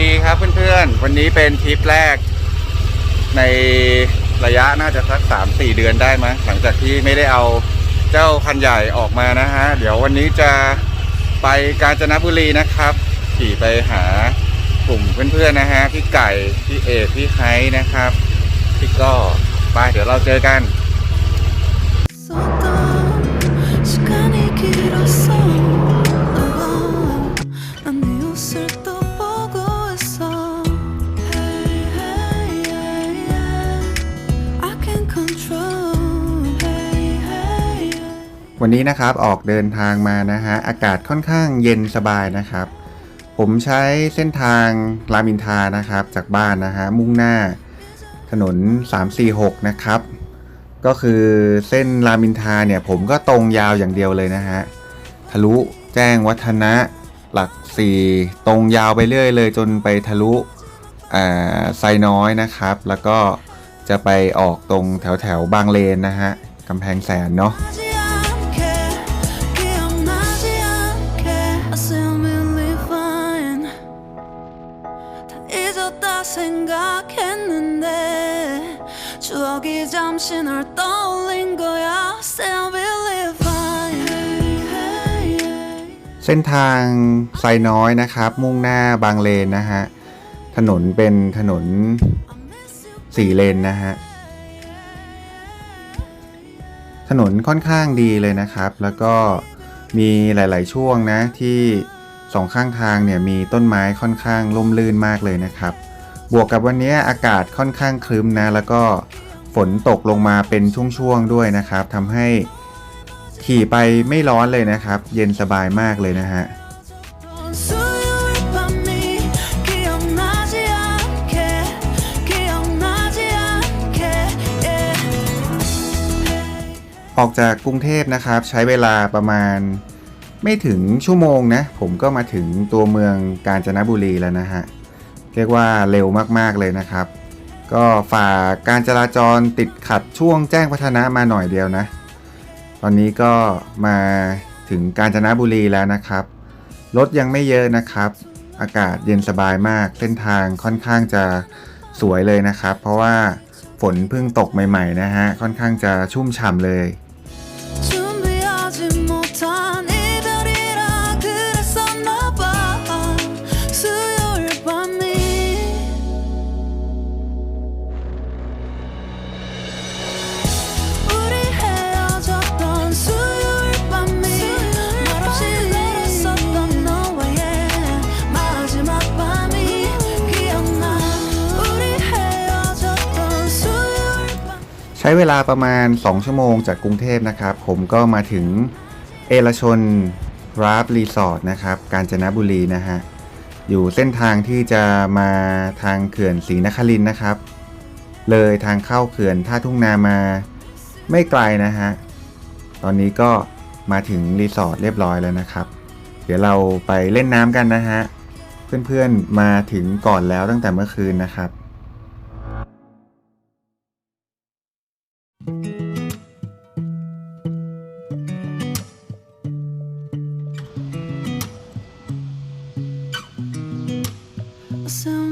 ดีครับเพื่อนๆ วันนี้เป็นทริปแรก ในระยะน่าจะสักสามสี่เดือนได้มั้ยหลังจากที่ไม่ได้เอาเจ้าคันใหญ่ออกมานะฮะ เดี๋ยววันนี้จะไปกาญจนบุรีนะครับ ขี่ไปหากลุ่มเพื่อนๆนะฮะพี่ไก่พี่เอกพี่ไฮนะครับพี่ก็ไปเดี๋ยวเราเจอกัน วันนี้นะครับออกเดินทางมานะฮะอากาศค่อนข้างเย็นสบายนะครับ ผมใช้เส้นทางรามินทานะครับ จากบ้านนะฮะมุ่งหน้าถนน 346 นะครับ ก็คือเส้นรามินทาเนี่ยผมก็ตรงยาวอย่างเดียวเลยนะฮะทะลุแจ้งวัฒนะหลัก 4 ตรงยาวไปเรื่อยเลย จนไปทะลุอ่าไซน้อยนะครับ แล้วก็จะไปออกตรงแถวแถวบางเลนนะฮะกำแพงแสนเนาะ 잠시 널 떠올린 거야 Still believe fine Hey, hey, yeah. เส้นทางไซน้อยนะครับ มุ่งหน้าบางเลนนะฮะ ถนนเป็นถนน I miss you สี่เลนนะฮะ ถนนค่อนข้างดีเลยนะครับ แล้วก็มีหลาย ๆ ช่วงนะที่สองข้างทางเนี่ยมีต้นไม้ค่อนข้างร่มรื่นมากเลยนะครับ บวกกับวันนี้อากาศค่อนข้างครึ้มนะ แล้วก็ ฝนตกลงมาเป็นช่วงๆด้วยนะครับทำให้ขี่ไปไม่ร้อนเลยนะครับ เย็นสบายมากเลยนะฮะออกจากกรุงเทพนะครับ ใช้เวลาประมาณไม่ถึงชั่วโมงนะ ผมก็มาถึงตัวเมืองกาญจนบุรีแล้วนะฮะ เรียกว่าเร็วมากๆเลยนะครับ ก็ฝ่าการจราจรติดขัดช่วงแจ้งพัฒนะมาหน่อยเดียวนะ ตอนนี้ก็มาถึงกาญจนบุรีแล้วนะครับ รถยังไม่เยอะนะครับ อากาศเย็นสบายมาก เส้นทางค่อนข้างจะสวยเลยนะครับ เพราะว่าฝนเพิ่งตกใหม่ ๆ นะฮะ ค่อนข้างจะชุ่มฉ่ำเลย เวลาประมาณ 2 ชั่วโมงจากกรุงเทพนะครับ ผมก็มาถึงเอราชนราฟรีสอร์ทนะครับกาญจนบุรีนะฮะ อยู่เส้นทางที่จะมาทางเขื่อนศรีนครินนะครับ เลยทางเข้าเขื่อนท่าทุ่งนามาไม่ไกลนะฮะ ตอนนี้ก็มาถึงรีสอร์ทเรียบร้อยแล้วนะครับ เดี๋ยวเราไปเล่นน้ำกันนะฮะ เพื่อนๆมาถึงก่อนแล้วตั้งแต่เมื่อคืนนะครับ So.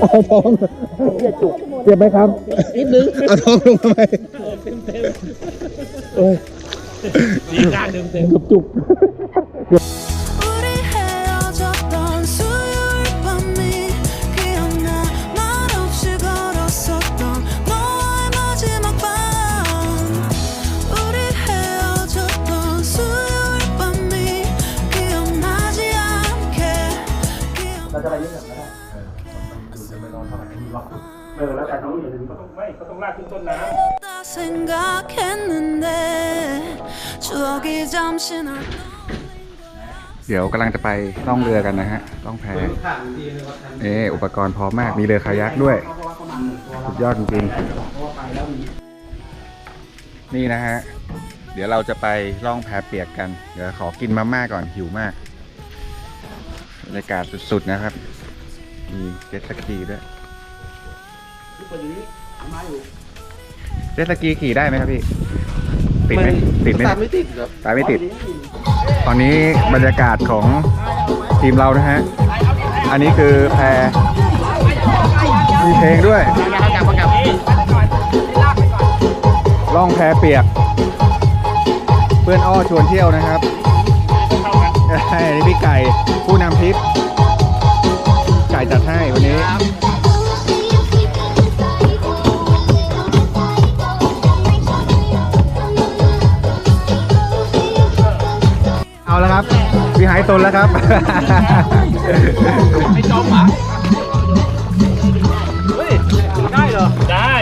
เอาทองเจ็บไหมครับนิดนึงเอาทองลงมาไหมเต็มเต็มเอ้ยดีกลางเต็มเต็มจุก้นเดี๋ยวกำลังจะไปล่องเรือกันนะฮะล่องแพเอออุปกรณ์พร้อมมากมีเรือคายักด้วยสุดยอดจริงๆนี่นะฮะเดี๋ยวเราจะไปล่องแพเปียกกัน เดี๋ยวขอกินมาม่าก่อนหิวมากบรรยากาศสุดๆนะครับ มีเจ็ตสกีด้วยอยู่นี่มาอยู่ เจ็ตสกีขี่ได้ไหมครับพี่ ติดไหมติดไหมตามไม่ติดครับตายไม่ติด ตอนนี้บรรยากาศของทีมเรานะฮะ อันนี้คือแพรมีเพลงด้วยล่องแพเปียก เพื่อนอ้อชวนเที่ยวนะครับใช่นี่พี่ไก่ผู้นำทริป ไก่จัดให้วันนี้ ครับ พี่หายตนแล้วครับ ไม่จมอะเฮ้ย ได้เหรอ ได้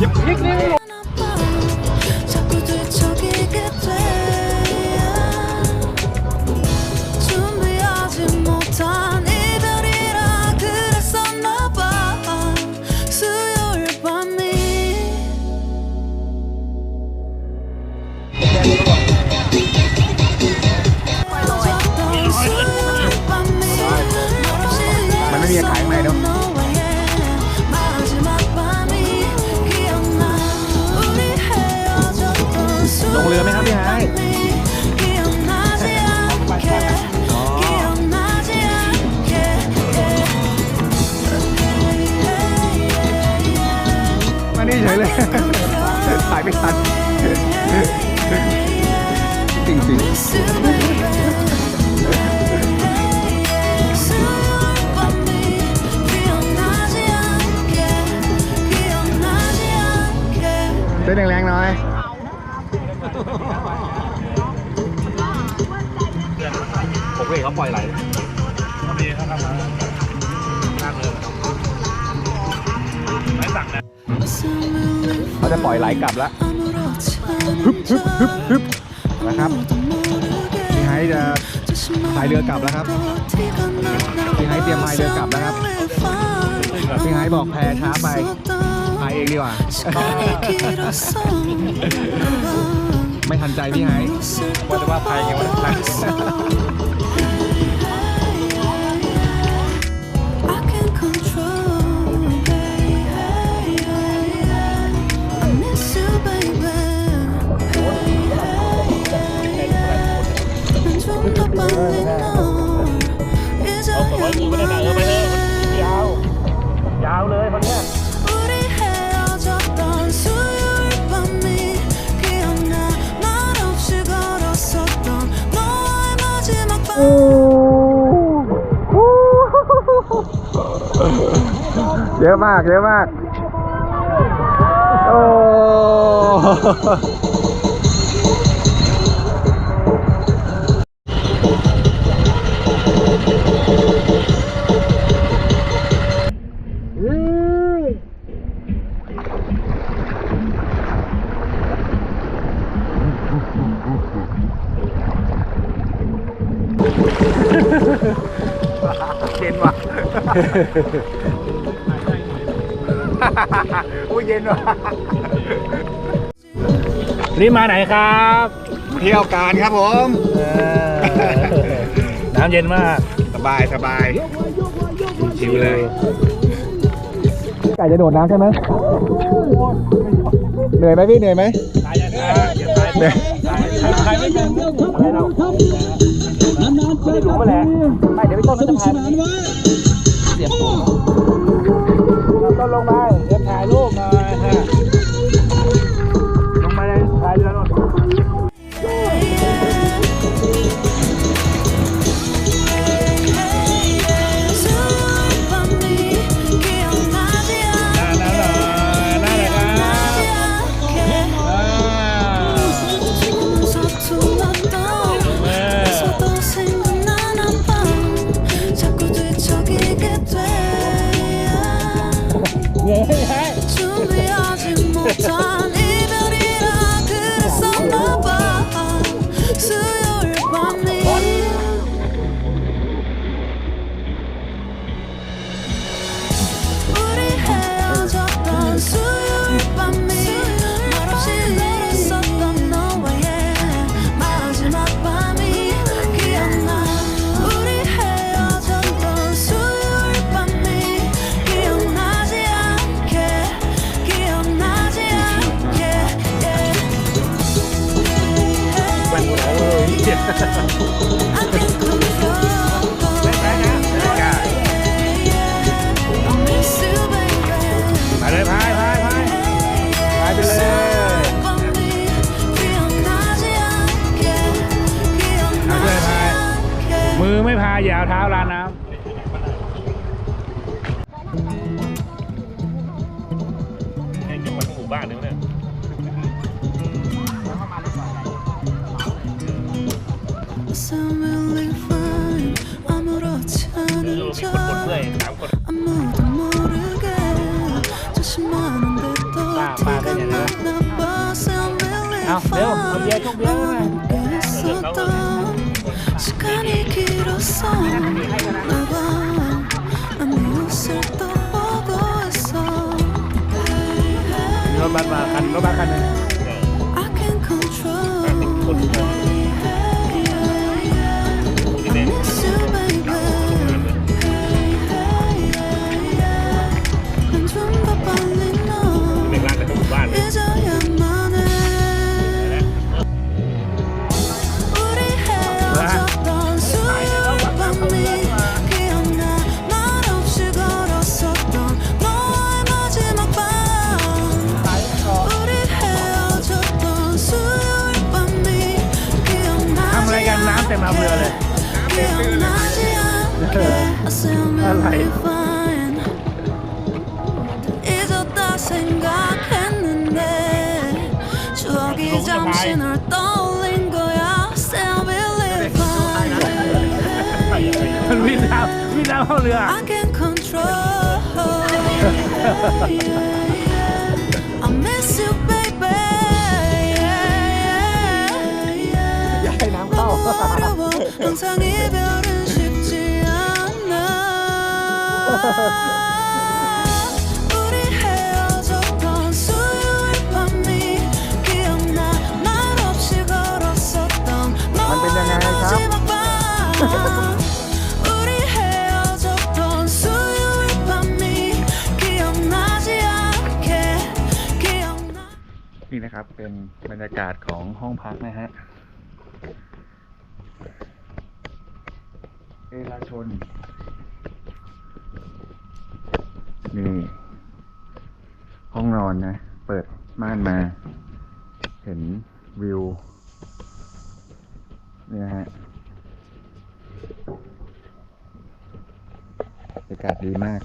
ยิบยิบนี่ นี่เฉยเลยถ่ายไม่ทันจริงจริงๆเต้นแรงๆหน่อยผมเห็นเขาปล่อยไหลมีเขาทำมา จะปล่อยไหลกลับแล้วนะครับพี่ไฮจะพายเรือกลับแล้วครับพี่ไฮเตรียมพายเรือกลับแล้วครับพี่ไฮบอกแพช้าไปพายเองดีกว่า ไม่ทันใจพี่ไฮว่าจะว่าพายไงวะ เยอะมาก เยอะมาก โอ้เย็นว่ะโอ้ยเย็นว่ะนี่มาไหนครับ เที่ยวการครับผมน้ำเย็นมาก สบายสบายชิวๆเลย ไก่จะโดดน้ำใช่ไหมเหนื่อยไหมพี่เหนื่อยไหมตายยังไงอย่าตายเหนื่อยใครไม่เป็นอะไรเราไม่ได้รู้มาแหละไม่เดี๋ยวพี่ต้นมันจะพาเสียบตัวต้นลงไป I'm เอาเร็เอาเยร์ทุเบียร์ไปรถบัมาคันรถบัคันนึง เต็มเอาเรือเลย 기억나지 않게 I sound really fine 잊었다 생각했는데 추억이 잠시 널 떠올린 거야 Sound really fine มันวิ่งน้ำวิ่งน้ำเข้าเรือ I can control I 어려워 항상 이별은 쉽지 않아 우리 헤어졌던 수요일 밤이 기억나 말없이 걸었었던 너의 마지막 밤 우리 헤어졌던 수요일 밤이 기억나지 않게 기억나 นี่นะครับเป็นบรรยากาศของห้องพักนะฮะ เอลาชน นี่ ห้องนอนนะ เปิดม่านมา เห็นวิวนี่ยฮะอากาศดีมาก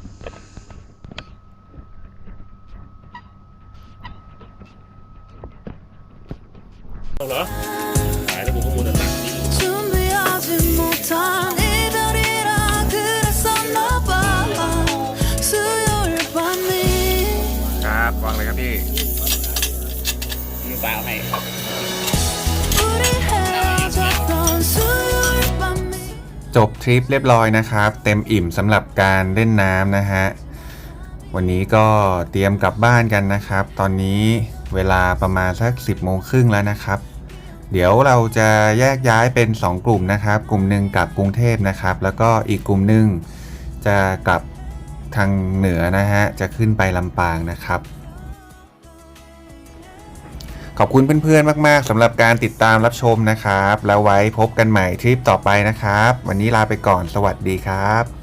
จบทริปเรียบร้อยนะครับ เต็มอิ่มสำหรับการเล่นน้ำนะฮะ วันนี้ก็เตรียมกลับบ้านกันนะครับ ตอนนี้เวลาประมาณสัก 10โมงครึ่งแล้วนะครับ เดี๋ยวเราจะแยกย้ายเป็น 2 กลุ่มนะครับ กลุ่มหนึ่งกลับกรุงเทพนะครับ แล้วก็อีกกลุ่มหนึ่งจะกลับทางเหนือนะฮะ จะขึ้นไปลำปางนะครับ ขอบคุณเพื่อนๆ มากๆสำหรับการติดตามรับชมนะครับ แล้วไว้พบกันใหม่ทริปต่อไปนะครับ วันนี้ลาไปก่อนสวัสดีครับ